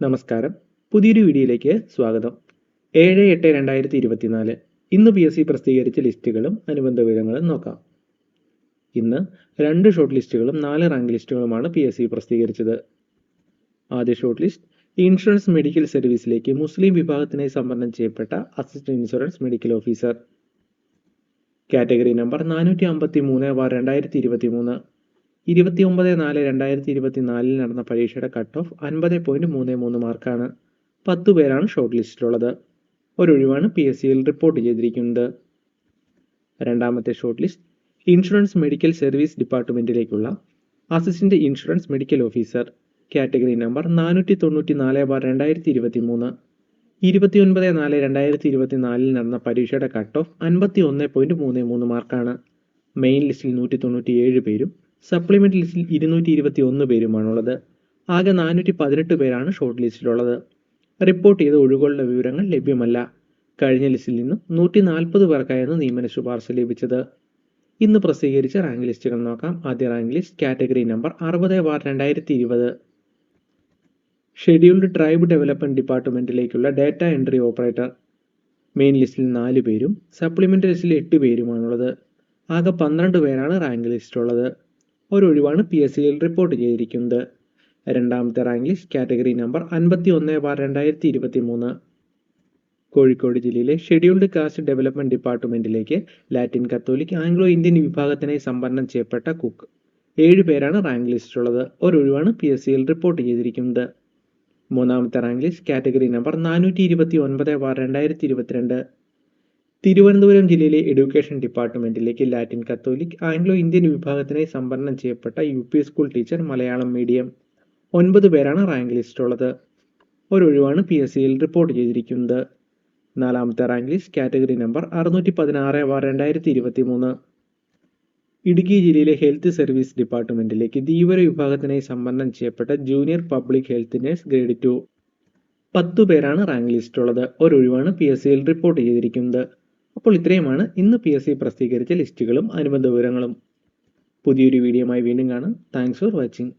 നമസ്കാരം. പുതിയൊരു വീഡിയോയിലേക്ക് സ്വാഗതം. ഏഴ് എട്ട് രണ്ടായിരത്തി ഇരുപത്തിനാല്. ഇന്ന് പി എസ് സി പ്രസിദ്ധീകരിച്ച ലിസ്റ്റുകളും അനുബന്ധ വിവരങ്ങളും നോക്കാം. ഇന്ന് രണ്ട് ഷോർട്ട് ലിസ്റ്റുകളും നാല് റാങ്ക് ലിസ്റ്റുകളുമാണ് പി എസ് സി പ്രസിദ്ധീകരിച്ചത്. ആദ്യ ഷോർട്ട് ലിസ്റ്റ് ഇൻഷുറൻസ് മെഡിക്കൽ സർവീസിലേക്ക് മുസ്ലിം വിഭാഗത്തിനായി സംവരണം ചെയ്യപ്പെട്ട assistant insurance medical officer category number നാനൂറ്റി അമ്പത്തി മൂന്ന് ബാർ രണ്ടായിരത്തി ഇരുപത്തി മൂന്ന് ഇരുപത്തി ഒമ്പത് നാല് രണ്ടായിരത്തി ഇരുപത്തി നാലിൽ നടന്ന പരീക്ഷയുടെ കട്ട് ഓഫ് അൻപത് പോയിന്റ് മൂന്ന് മൂന്ന് മാർക്കാണ് പത്ത് പേരാണ് ഷോർട്ട് ലിസ്റ്റിലുള്ളത് ഒരൊഴിവാണ് പി എസ് സിയിൽ റിപ്പോർട്ട് ചെയ്തിരിക്കുന്നത്. രണ്ടാമത്തെ short list insurance medical service ഡിപ്പാർട്ട്മെന്റിലേക്കുള്ള assistant insurance medical officer category number നാനൂറ്റി തൊണ്ണൂറ്റി നാല് ബാർ രണ്ടായിരത്തി ഇരുപത്തി മൂന്ന് ഇരുപത്തി ഒൻപത് നാല് രണ്ടായിരത്തി ഇരുപത്തി നാലിൽ നടന്ന പരീക്ഷയുടെ കട്ട് ഓഫ് അൻപത്തി ഒന്ന് പോയിന്റ് മൂന്ന് മൂന്ന് മാർക്കാണ് മെയിൻ ലിസ്റ്റിൽ നൂറ്റി തൊണ്ണൂറ്റി ഏഴ് പേരും സപ്ലിമെന്റ് ലിസ്റ്റിൽ ഇരുന്നൂറ്റി ഇരുപത്തി ഒന്ന് പേരുമാണുള്ളത്. ആകെ നാനൂറ്റി പതിനെട്ട് പേരാണ് ഷോർട്ട് ലിസ്റ്റിലുള്ളത് റിപ്പോർട്ട് ചെയ്ത ഒഴിവുകളുടെ വിവരങ്ങൾ ലഭ്യമല്ല. കഴിഞ്ഞ ലിസ്റ്റിൽ നിന്നും നൂറ്റി നാൽപ്പത് പേർക്കായിരുന്നു നിയമന ശുപാർശ ലഭിച്ചത്. ഇന്ന് പ്രസിദ്ധീകരിച്ച റാങ്ക് ലിസ്റ്റുകൾ നോക്കാം. ആദ്യ റാങ്ക് ലിസ്റ്റ് കാറ്റഗറി നമ്പർ അറുപത് ബാർ രണ്ടായിരത്തി ഇരുപത് ഷെഡ്യൂൾഡ് ട്രൈബ് ഡെവലപ്മെന്റ് ഡിപ്പാർട്ട്മെന്റിലേക്കുള്ള ഡാറ്റ എൻട്രി ഓപ്പറേറ്റർ മെയിൻ ലിസ്റ്റിൽ നാല് പേരും സപ്ലിമെന്റ് ലിസ്റ്റിൽ എട്ട് പേരുമാണുള്ളത്. ആകെ പന്ത്രണ്ട് പേരാണ് റാങ്ക് ലിസ്റ്റിലുള്ളത് ഒരൊഴിവാണ് പി എസ് സിയിൽ റിപ്പോർട്ട് ചെയ്തിരിക്കുന്നത് രണ്ടാമത്തെ റാങ്ക് ലിസ്റ്റ് കാറ്റഗറി നമ്പർ അൻപത്തി ഒന്ന് ബാർ രണ്ടായിരത്തി ഇരുപത്തി മൂന്ന് കോഴിക്കോട് ജില്ലയിലെ ഷെഡ്യൂൾഡ് കാസ്റ്റ് ഡെവലപ്മെന്റ് ഡിപ്പാർട്ട്മെന്റിലേക്ക് ലാറ്റിൻ കത്തോലിക് ആംഗ്ലോ ഇന്ത്യൻ വിഭാഗത്തിനായി സംവരണം ചെയ്യപ്പെട്ട കുക്ക് ഏഴ് പേരാണ് റാങ്ക് ലിസ്റ്റിലുള്ളത് ഒരൊഴിവാണ് പി എസ് സിയിൽ റിപ്പോർട്ട് ചെയ്തിരിക്കുന്നത് മൂന്നാമത്തെ റാങ്ക് ലിസ്റ്റ് കാറ്റഗറി നമ്പർ നാനൂറ്റി ഇരുപത്തി ഒൻപത് ബാർ രണ്ടായിരത്തി ഇരുപത്തിരണ്ട് തിരുവനന്തപുരം ജില്ലയിലെ എഡ്യൂക്കേഷൻ ഡിപ്പാർട്ട്മെന്റിലേക്ക് ലാറ്റിൻ കത്തോലിക് ആംഗ്ലോ ഇന്ത്യൻ വിഭാഗത്തിനായി സംവരണം ചെയ്യപ്പെട്ട U P school teacher Malayalam medium ഒൻപത് പേരാണ് റാങ്ക് ലിസ്റ്റിലുള്ളത് ഒരൊഴിവാണ് പി എസ് സിയിൽ റിപ്പോർട്ട് ചെയ്തിരിക്കുന്നത് നാലാമത്തെ റാങ്ക് ലിസ്റ്റ് കാറ്റഗറി നമ്പർ അറുന്നൂറ്റി പതിനാറ് ബാർ രണ്ടായിരത്തി ഇരുപത്തി മൂന്ന് ഇടുക്കി ജില്ലയിലെ ഹെൽത്ത് സർവീസ് ഡിപ്പാർട്ട്മെന്റിലേക്ക് ധീവര വിഭാഗത്തിനായി സംവരണം ചെയ്യപ്പെട്ട junior public health nurse grade two പത്തു പേരാണ് റാങ്ക് ലിസ്റ്റിലുള്ളത് ഒരൊഴിവാണ് പി എസ് സിയിൽ റിപ്പോർട്ട് ചെയ്തിരിക്കുന്നത്. അപ്പോൾ ഇത്രയുമാണ്. ഇന്ന് പി എസ് സി പ്രസിദ്ധീകരിച്ച ലിസ്റ്റുകളും അനുബന്ധ വിവരങ്ങളും. പുതിയൊരു വീഡിയോയുമായി വീണ്ടും കാണാം. Thanks for watching